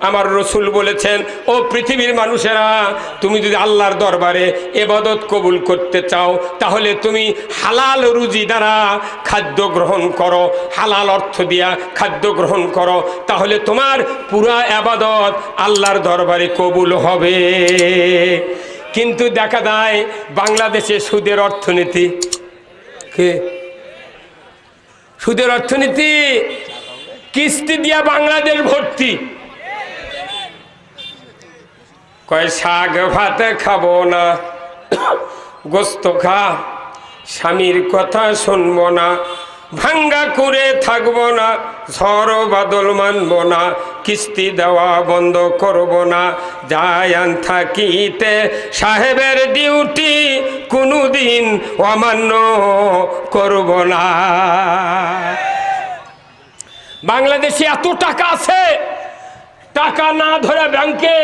আমার রসুল বলেছেন, ও পৃথিবীর মানুষেরা, তুমি যদি আল্লাহর দরবারে এবাদত কবুল করতে চাও, তাহলে তুমি হালাল রুজি দ্বারা খাদ্য গ্রহণ করো, হালাল অর্থ দিয়া খাদ্য গ্রহণ করো, তাহলে তোমার পুরা আবাদত আল্লাহর দরবারে কবুল হবে। কিন্তু দেখা যায়, বাংলাদেশে সুদের অর্থনীতি, কে? সুদের অর্থনীতি, কিস্তি দিয়া বাংলাদেশ ভর্তি। কয় শাক ভাত খাব না। গোস্ত খা, স্বামীর কথা শুনব না। ভাঙ্গা করে থাকব না, ঝড় বাদল মানবো না, কিস্তি দেওয়া বন্ধ করব না। যাই আন থাকিতে সাহেবের ডিউটি কোনোদিন অমান্য করব না। বাংলাদেশে এত টাকা আছে, টাকা না ধরে ব্যাংকে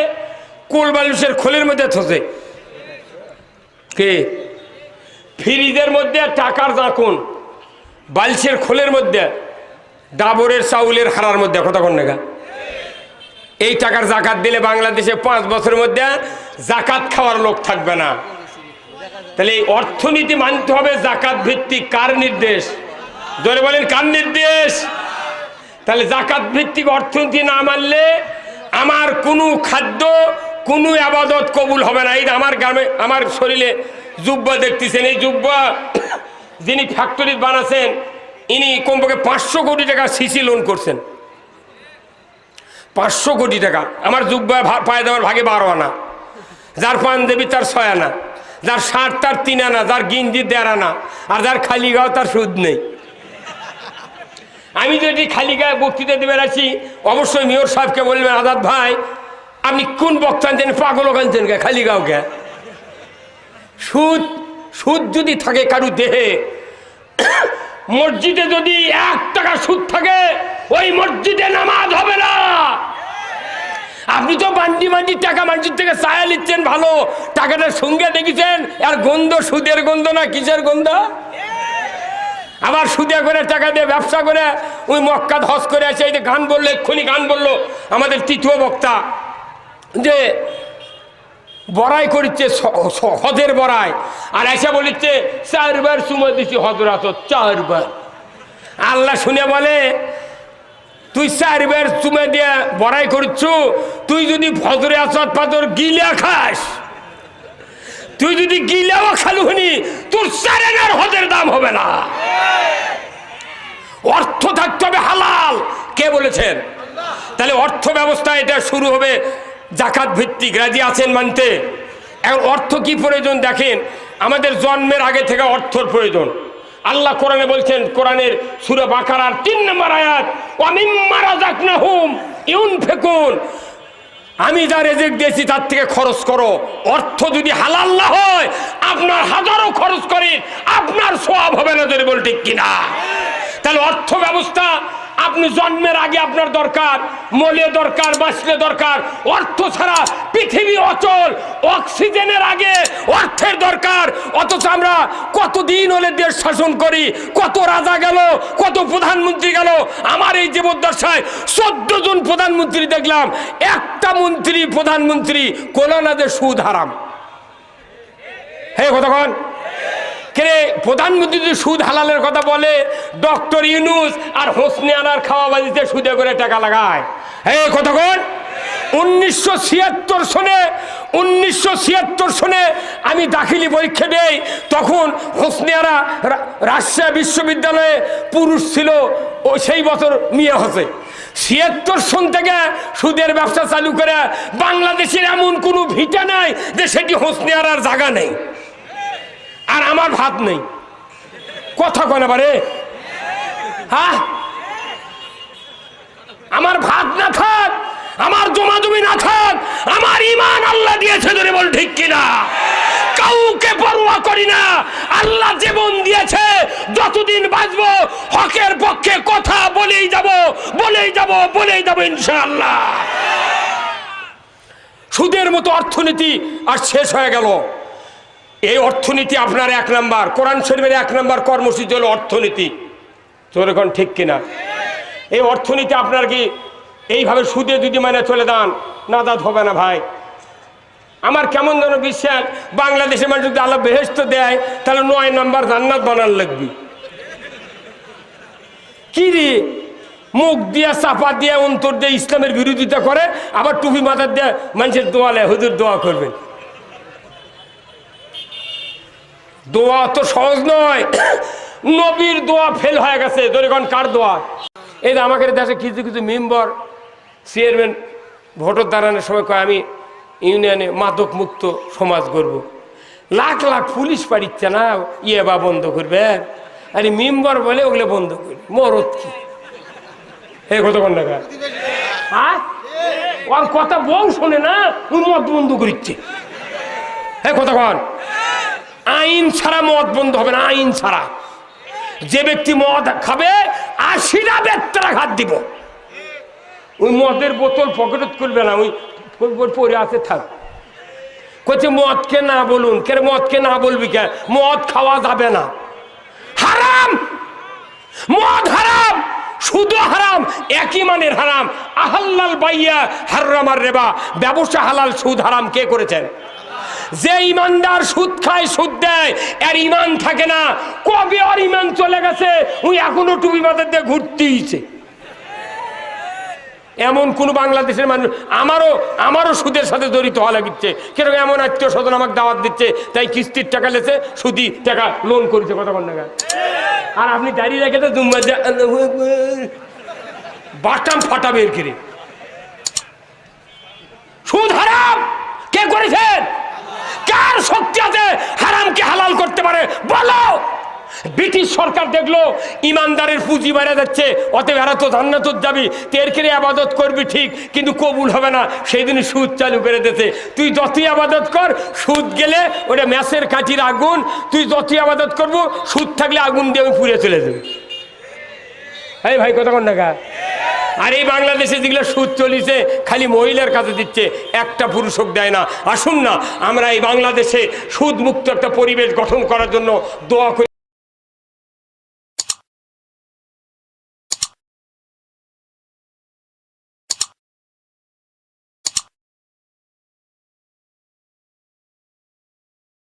কুল বালুসের খোলের মধ্যে থসে। কে? ফ্রিজের মধ্যে টাকার জাকুন বালসের খোলের মধ্যে, ডাবরের চাউলের হারার মধ্যে কতক্ষণ নেগা এই টাকার জাকাত দিলে বাংলাদেশে পাঁচ বছরের মধ্যে জাকাত খাওয়ার লোক থাকবে না। তাহলে এই অর্থনীতি মানতে হবে জাকাত ভিত্তিক কার নির্দেশ? ধরে বলেন, কার নির্দেশ? তাহলে জাকাত ভিত্তিক অর্থনীতি না মানলে আমার কোনো খাদ্য কোনো আবাদত কবুল হবে না। এই আমার গ্রামে, আমার শরীরে জুব্বা দেখতেছেন। এই জুব্বা যিনি ফ্যাক্টরি বানাচ্ছেন ইনি কমপক্ষে পাঁচশো কোটি টাকা সিসি লোন করছেন। পাঁচশো কোটি টাকা। আমার জুব্বা পায়ে দেওয়ার ভাগে বারো আনা। যার পান দেবী তার ছয় আনা। যার ষাট তার তিন আনা। যার গিঞ্জি দেড় আনা। আর যার খালি গাও তার সুদ নেই। আমি যদি খালি গায়ে বক্তৃতা দেবে আছি, অবশ্যই মেয়র সাহেবকে বলবেন, আজাদ ভাই আপনি কোন বক্তা আনছেন পাগল আনছেন কে খালি গাওকে সুদ সুদ যদি থাকে কারু দেহে, মসজিদে যদি এক টাকা সুদ থাকে, ওই মসজিদে নামাজ হবে না। আপনি তো বান্ডি বান্ডি টাকা মসজিদ থেকে চায়া নিচ্ছেন, ভালো। টাকাটার সঙ্গে দেখেছেন আর গন্ধ সুদের গন্ধ না কিসের গন্ধ? আবার সুদে করে টাকা দিয়ে ব্যবসা করে, ওই মক্কা ধস করে আছে এই যে গান বলল, এক্ষুনি গান বলল আমাদের তৃতীয় বক্তা। যে বড়াই করিচ্ছে হজের বড়াই। আর এসে বলিচ্ছে, চারবার সুমা দিছি হজরাত, চারবার। আল্লাহ শুনে বলে, তুই চারবার চুমে দিয়ে বড়াই করছু তুই যদি ফজরে আসাদ পাথর গিলা খাস, তুই যদি গিলাও খালু হনি, তোর চারেনার হজের দাম হবে না। অর্থ থাকতে হবে হালাল। কে বলেছেন? তাহলে অর্থ ব্যবস্থা এটা শুরু হবে জাকাত ভিত্তিক। রাজি আছেন মানতে? এখন অর্থ কি প্রয়োজন দেখেন? আমাদের জন্মের আগে থেকে অর্থর প্রয়োজন। আল্লাহ কোরআনে বলছেন, কোরআনের সুরে বাকারার তিন নম্বর আয়াত হুম ইউন ইউনফিকুন। আমি যা রেজেক দিয়েছি তার থেকে খরচ করো। অর্থ যদি হালাল না হয়, আপনার হাজারো খরচ করি আপনার সব হবে না যদি বল কিনা। তাহলে অর্থ ব্যবস্থা আপনি জন্মের আগে আপনার দরকার, মলে দরকার, বাঁচলে দরকার। অর্থ ছাড়া পৃথিবী অচল, অক্সিজেনের আগে অর্থের দরকার। অথচ আমরা কতদিন হলে দেশ শাসন করি, কত রাজা গেল, কত প্রধানমন্ত্রী গেল। আমার এই জীবদ্দশায় চোদ্দ জন প্রধানমন্ত্রী দেখলাম, একটা মন্ত্রী প্রধানমন্ত্রী, কোলানাদের সুদ হারাম। হে কতক্ষণ কে প্রধানমন্ত্রী যদি সুদ হালালের কথা বলে? ডক্টর ইউনুস আর হোসনে আনার খাওয়া বাজিতে সুদে করে টাকা লাগায়। হে কতক্ষণ উনিশশো ছিয়াত্তর সনে, উনিশশো ছিয়াত্তর সনে আমি দাখিলি পরীক্ষা দেই, তখন হোসনিয়ারা রা- রাজশাহী বিশ্ববিদ্যালয়ে পুরুষ ছিল, ও সেই বছর মেয়ে হসে ছিয়াত্তর সন থেকে সুদের ব্যবসা চালু করে বাংলাদেশের এমন কোনো ভিটা নাই যে সেটি হোসনিয়ারার জায়গা নেই। আর আমার ভাত নেই। কথা কনে পারে হ্যাঁ? আমার ভাত না থাক আমার জমা জমি না থাক আমার ইমান আল্লাহ দিয়েছে ধরে বল ঠিক কিনা? কাউকে পরোয়া করি না, আল্লাহ জীবন দিয়েছে, যতদিন বাঁচবো, হকের পক্ষে কথা বলেই যাব বলেই যাব বলেই যাব ইনশাআল্লাহ। সুদের মতো অর্থনীতি আর শেষ হয়ে গেল। এই অর্থনীতি আপনার এক নাম্বার, কোরআন শরীফের এক নাম্বার কর্মসূচি হলো অর্থনীতি। তোর এখন ঠিক কিনা? এই অর্থনীতি আপনার কি এইভাবে সুদে যদি মানে চলে দান না দাঁত হবে না ভাই। আমার কেমন যেন বিশ্বাস বাংলাদেশে মানুষ যদি আল্লাহ বেহেস্ত দেয়, তাহলে নয় নাম্বার জান্নাত বানার লাগবে। কি রে? মুখ দিয়া, চাপা দিয়ে, অন্তর দিয়ে ইসলামের বিরোধিতা করে, আবার টুপি মাথার দিয়ে মানুষের দোয়ালে হুজুর দোয়া করবেন। দোয়া তো সহজ নয়। নবীর দোয়া ফেল হয়ে গেছে। দরিগণ কার দোয়া? এই যে আমাদের দেশে কিছু কিছু মেম্বার চেয়ারম্যান ভোটের দাঁড়ানোর সময় কয়, আমি ইউনিয়নে মাদক মুক্ত সমাজ করব। লাখ লাখ পুলিশ পারিচ্ছে না ইয়ে বা বন্ধ করবে। আরে মেম্বার বলে ওগুলো বন্ধ করবে মরদ কি? এই কতক্ষণ টাকা হ্যাঁ? ওর কথা বউ শোনে না মদ বন্ধ করিচ্ছে। হ্যাঁ কতক্ষণ আইন ছাড়া মদ বন্ধ হবে না, আইন ছাড়া। যে ব্যক্তি মদ খাবে, আশিটা বেত্তরা ঘাত দিব। ওই মদের বোতল পকেটত করবে না, ওই ওই পরে আছে, থাক। কচ্ছে মদকে না বলুন। কে মদকে না বলবি কে? মদ খাওয়া যাবে না। হারাম! মদ হারাম! শুধু হারাম! একই মানের হারাম। আহাল্লাল বাইয়া হারামার রেবা। ব্যবসা হালাল, সুদ হারাম। কে করেছেন? যে ইমানদার সুদ খায়, সুদ দেয়, এর ইমান থাকে না। কবে আর ইমান চলে গেছে? ওই এখনও টুপি মাথার দিয়ে ঘুরতেইছে এমন কোন বাংলাদেশের মানুষ আমারও আমারও সুদের সাথে জড়িত হওয়া লাগিচ্ছে কীরকম এমন আত্মীয় স্বজন আমাকে দাওয়াত দিচ্ছে, তাই কিস্তির টাকা লেছে, সুদি টাকা লোন করেছে বল না আর আপনি দাঁড়িয়ে রেখে তো বাটাম ফাটাবে এর কিরে। সুদ হারাম! কে করেছেন? কার শক্তি আছে? হারামকে হালাল করতে পারে? বলো! ব্রিটিশ সরকার দেখল, ইমানদারের পুঁজি বেড়ে যাচ্ছে, অতএব এরা তো জান্নাত যাবি। তের কেড়ে আবাদত করবি ঠিক, কিন্তু কবুল হবে না। সেই দিন সুদ চালু করে দিতে তুই যতই আবাদত কর, সুদ গেলে ওটা ম্যাসের কাঠির আগুন। তুই যতই আবাদত করব, সুদ থাকলে আগুন দিয়ে আমি পুড়ে চলে যাবি। এই ভাই কতক্ষণ টাকা আর এই বাংলাদেশে যেগুলো সুদ চলিছে, খালি মহিলার কাছে দিচ্ছে, একটা পুরুষক দেয় না। আসুন না, আমরা এই বাংলাদেশে সুদ মুক্ত একটা পরিবেশ গঠন করার জন্য দোয়া করি।